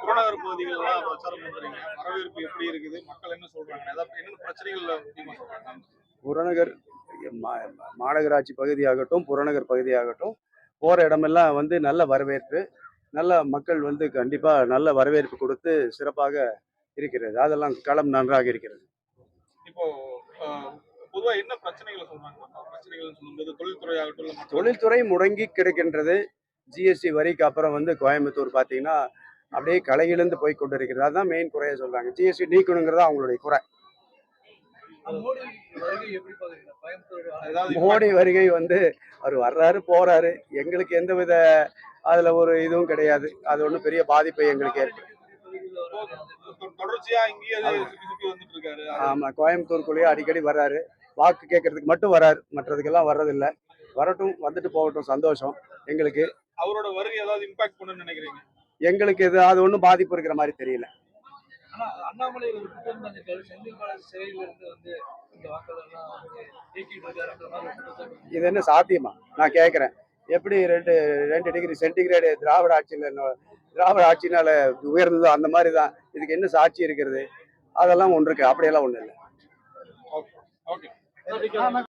புறநகர் பகுதிகளெல்லாம் பிரச்சாரம் பண்றீங்க. வரவேற்பு எப்படி இருக்குது? மக்கள் என்ன சொல்றாங்க? ஏதாவது என்னென்ன முக்கியமா சொல்றாங்க? புறநகர் மாநகராட்சி பகுதியாகட்டும் புறநகர் பகுதியாகட்டும் போகிற இடமெல்லாம் வந்து நல்ல வரவேற்பு நல்ல மக்கள் வந்து கண்டிப்பாக நல்ல வரவேற்பு கொடுத்து சிறப்பாக இருக்கிறது. அதெல்லாம் களம் நன்றாக இருக்கிறது. இப்போ அஹ், பொதுவா என்ன பிரச்சனைகளை சொல்றாங்க? மக்கள்? பிரச்சனைகள்னு சொல்லும்போது தொழில்துறை ஆகட்டும் தொழில்துறை முடங்கி கிடக்கின்றது. ஜிஎஸ்டி வரிக்கு அப்புறம் வந்து கோயம்புத்தூர் பார்த்தீங்கன்னா அப்படியே கலையிழந்து போய் கொண்டு இருக்கிறது அதுதான் மெயின் குறைய சொல்றாங்க. ஜிஎஸ்டி நீக்கணுங்கிறதா அவங்களுடைய குறை. மோடி வருகை வந்து அவர் வர்றாரு போறாரு. எங்களுக்கு எந்தவித அதுல ஒரு இதுவும் கிடையாது. அது ஒன்றும் பெரிய பாதிப்பை எங்களுக்கு ஆமா கோயம்புத்தூருக்குள்ளேயே அடிக்கடி வர்றாரு. வாக்கு கேட்கறதுக்கு மட்டும் வர்றாரு. மற்றதுக்கெல்லாம் வர்றதில்ல. வரட்டும் வந்துட்டு போகட்டும். சந்தோஷம் எங்களுக்கு. அவரோட வருகை ஏதாவது இம்பாக்ட் பண்ணுன்னு நினைக்கிறீங்க? எங்களுக்கு இது அது ஒன்றும் பாதிப்பு இருக்கிற மாதிரி தெரியல. ஆனா அண்ணாமலை ஒரு குற்றம் பண்ணிருக்காரு செந்தில் பாலாஜி சிறையில இருந்து வந்து இந்த வாக்காளர்லாம் வந்து நீக்கிட்டு இருக்காருன்ற மாதிரி ஒரு குற்றச்சாட்டு இது என்ன சாத்தியமா? நான் கேட்குறேன் எப்படி ரெண்டு ரெண்டு டிகிரி சென்டிகிரேடு திராவிட ஆட்சியில் திராவிட ஆட்சினால உயர்ந்ததோ அந்த மாதிரி தான் இதுக்கு என்ன சாட்சி இருக்கிறது? அதெல்லாம் ஒன்று இருக்கு அப்படியெல்லாம் ஒன்றும் இல்லை. ஓகே